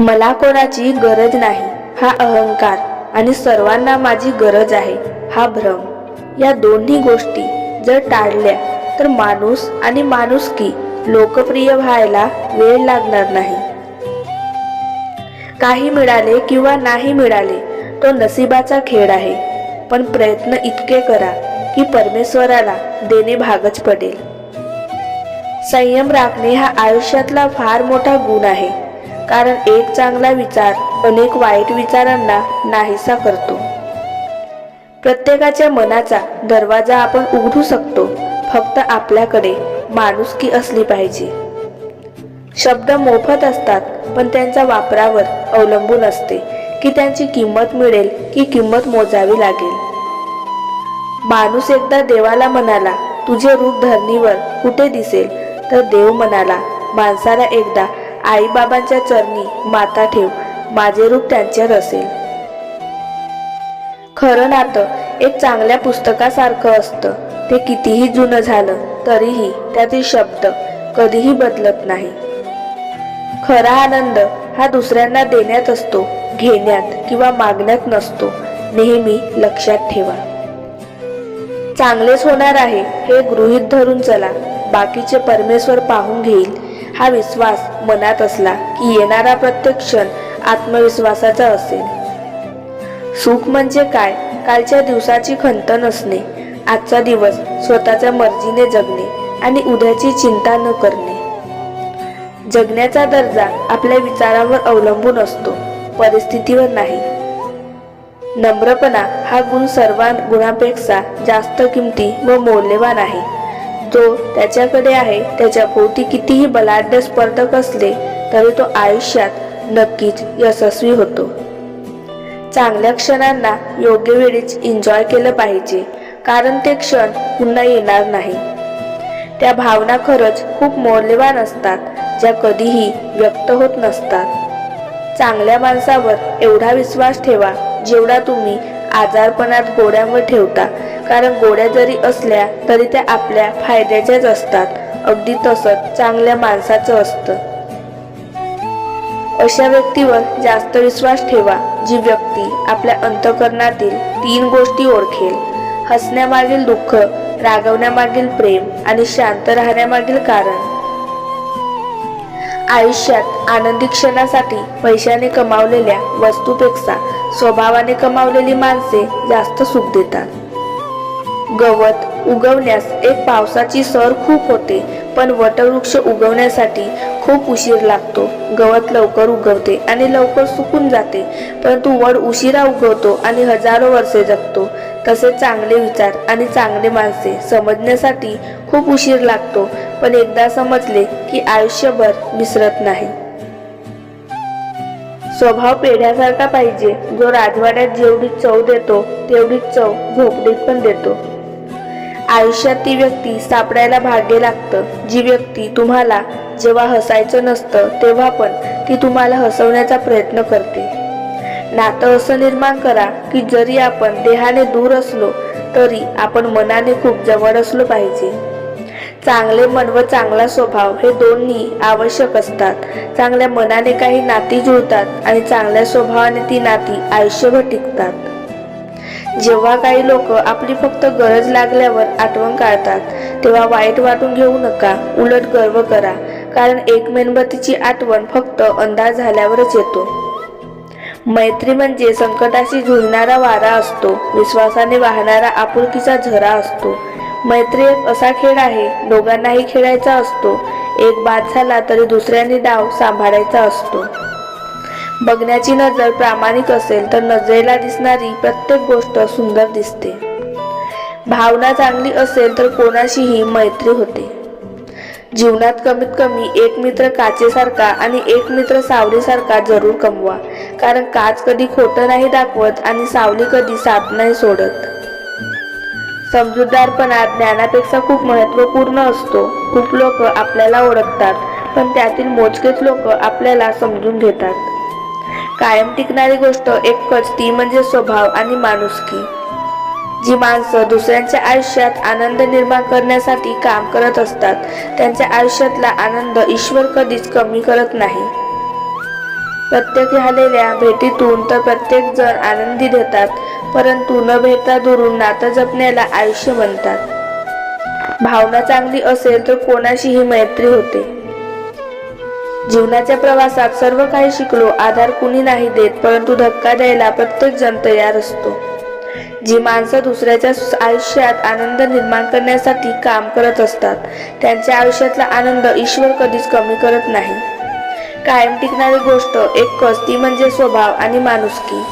मला कोणाची गरज नाही. हा अहंकार आणि सर्वांना माझी गरज आहे. हा भ्रम. या दोन्ही गोष्टी जर टाळल्या तर माणूस आणि माणुसकी लोकप्रिय व्हायला वेळ लागणार नाही. काही मिळाले किंवा नाही मिळाले तो नसिबाचा खेळ आहे. पण प्रयत्न इतके करा की परमेश्वराला देणे भागच पडेल. संयम राखणे हा आयुष्यातला फार मोठा गुण आहे. कारण एक चांगला विचार अनेक वाईट विचारांना नाहीसा करतो. प्रत्येकाच्या मनाचा दरवाजा आपण उघडू शकतो फक्त आपल्याकडे माणुसकी असली पाहिजे. शब्द मोफत असतात पण त्यांच्या वापरावर अवलंबून असते की त्यांची किंमत मिळेल की किंमत मोजावी लागेल. माणूस एकदा देवाला म्हणाला तुझे रूप धरणीवर कुठे दिसेल? तर देव म्हणाला माणसाला एकदा आईबाबांच्या चरणी माता ठेव माझे रूप त्यांच्यात असेल. खरं नातं एक चांगल्या पुस्तकासारखं असतं. ते कितीही जुनं झालं तरीही त्यातील शब्द कधीही बदलत नाही. खरा आनंद हा दुसऱ्यांना देण्यात असतो घेण्यात किंवा मागण्यात नसतो नेहमी लक्षात ठेवा. चांगलेच होणार आहे हे गृहीत धरून चला बाकीचे परमेश्वर पाहून घेईल. हा विश्वास मनात असला की येणारा प्रत्येक क्षण आत्मविश्वासाचा असेल. सुख म्हणजे काय? कालच्या दिवसाची खंत नसणे. आजचा दिवस स्वतःच्या मर्जीने जगणे आणि उद्याची चिंता न करणे. जगण्याचा दर्जा आपल्या विचारावर अवलंबून असतो परिस्थितीवर नाही. नम्रपणा हा गुण सर्व गुणापेक्षा जास्त किमती व मौल्यवान आहे. तो त्याच्याकडे आहे. त्याच्या भोवती कितीही बलाढ्य स्पर्धक असले तरी तो आयुष्यात नक्कीच यशस्वी होतो. चांगल्या क्षणांना योग्य वेळीच एन्जॉय केलं पाहिजे कारण ते क्षण पुन्हा येणार नाही. त्या भावना खरंच खूप मौल्यवान असतात ज्या कधीही व्यक्त होत नसतात. चांगल्या माणसावर एवढा विश्वास ठेवा जेवढा तुम्ही आजारपणात गोड्यांवर ठेवता कारण गोड्या जरी असल्या तरी त्या आपल्या फायद्याच्याच असतात. अगदी तसंच चांगल्या माणसाचं असतं. अशा व्यक्तीवर जास्त विश्वास ठेवा जी व्यक्ती आपल्या अंतकरणातील तीन गोष्टी ओळखेल. हसण्यामागील दुःख रागवण्यामागील प्रेम आणि शांत राहण्यामागील कारण. आयुष्यात आनंदी क्षणासाठी पैशाने कमावलेल्या वस्तूपेक्षा स्वभावाने कमावलेली माणसे जास्त सुख देतात. गवत उगवण्यास एक पावसाची सर खूप होते पण वटवृक्ष उगवण्यासाठी खूप उशीर लागतो. गवत लवकर उगवते आणि लवकर सुकून जाते परंतु वड उशिरा उगवतो आणि हजारो वर्षे जगतो. तसे चांगले विचार आणि चांगले माणसे समजण्यासाठी खूप उशीर लागतो पण एकदा समजले की आयुष्यभर विसरत नाही. स्वभाव पेढ्यासारखा पाहिजे जो राजवाड्यात जेवढी चव देतो तेवढीच चव झोपडीत पण देतो. आयुष्यात ती व्यक्ती सापडायला भाग्य लागतं. जी व्यक्ती तुम्हाला जेव्हा हसायचं नसतं तेव्हा पण ती तुम्हाला हसवण्याचा प्रयत्न करते. नातं असं निर्माण करा की जरी आपण देहाने दूर असलो तरी आपण मनाने खूप जवळ असलो पाहिजे. चांगले मन व चांगला स्वभाव हे दोन्ही आवश्यक असतात. चांगल्या मनाने काही नाती जुळतात आणि चांगल्या स्वभावाने ती नाती आयुष्यभर टिकतात. जेव्हा काही लोक आपली फक्त गरज लागल्यावर आठवण काढतात तेव्हा वाईट वाटून घेऊ नका उलट गर्व करा. कारण एक मेणबत्तीची आठवण फक्त अंधार झाल्यावरच येतो. मैत्री म्हणजे संकटाशी झुंजणारा वारा असतो विश्वासाने वाहणारा आपुलकीचा झरा असतो. मैत्री एक असा खेळ आहे दोघांनाही खेळायचा असतो. एक बाद झाला तरी दुसऱ्याने डाव सांभाळायचा असतो. बघण्याची नजर प्रामाणिक असेल तर नजरेला दिसणारी प्रत्येक गोष्ट सुंदर दिसते. भावना चांगली असेल तर कोणाशीही मैत्री होते. जीवनात कमीत कमी एक मित्र काचेसारखा आणि एक मित्र सावलीसारखा जरूर कमवा कारण काच कधी खोटं नाही दाखवत आणि सावली कधी साप नाही सोडत. समजूतदारपणा ज्ञानापेक्षा खूप महत्त्वपूर्ण असतो. खूप लोक आपल्याला ओळखतात पण त्यातील मोजकेच लोक आपल्याला समजून घेतात. कायम टिकणारी गोष्ट एकच ती म्हणजे स्वभाव आणि माणुसकी. जी माणसं दुसऱ्यांच्या आयुष्यात आनंद निर्माण करण्यासाठी काम करत असतात त्यांच्या आयुष्यातला आनंद ईश्वर कधीच कमी करत नाही. प्रत्येक झालेल्या भेटीतून तर प्रत्येक जण आनंदी देतात परंतु न भेटता दुरून नातं जपण्याला आयुष्य म्हणतात. भावना चांगली असेल तर कोणाशीही मैत्री होते. जीवनाच्या प्रवासात सर्व काही शिकलो आधार कुणी नाही देत परंतु धक्का द्यायला प्रत्येक जण तयार असतो. जी माणसं दुसऱ्याच्या आयुष्यात आनंद निर्माण करण्यासाठी काम करत असतात त्यांच्या आयुष्यातला आनंद ईश्वर कधीच कमी करत नाही. कायम टिकणारी गोष्ट एकच ती म्हणजे स्वभाव आणि माणुसकी.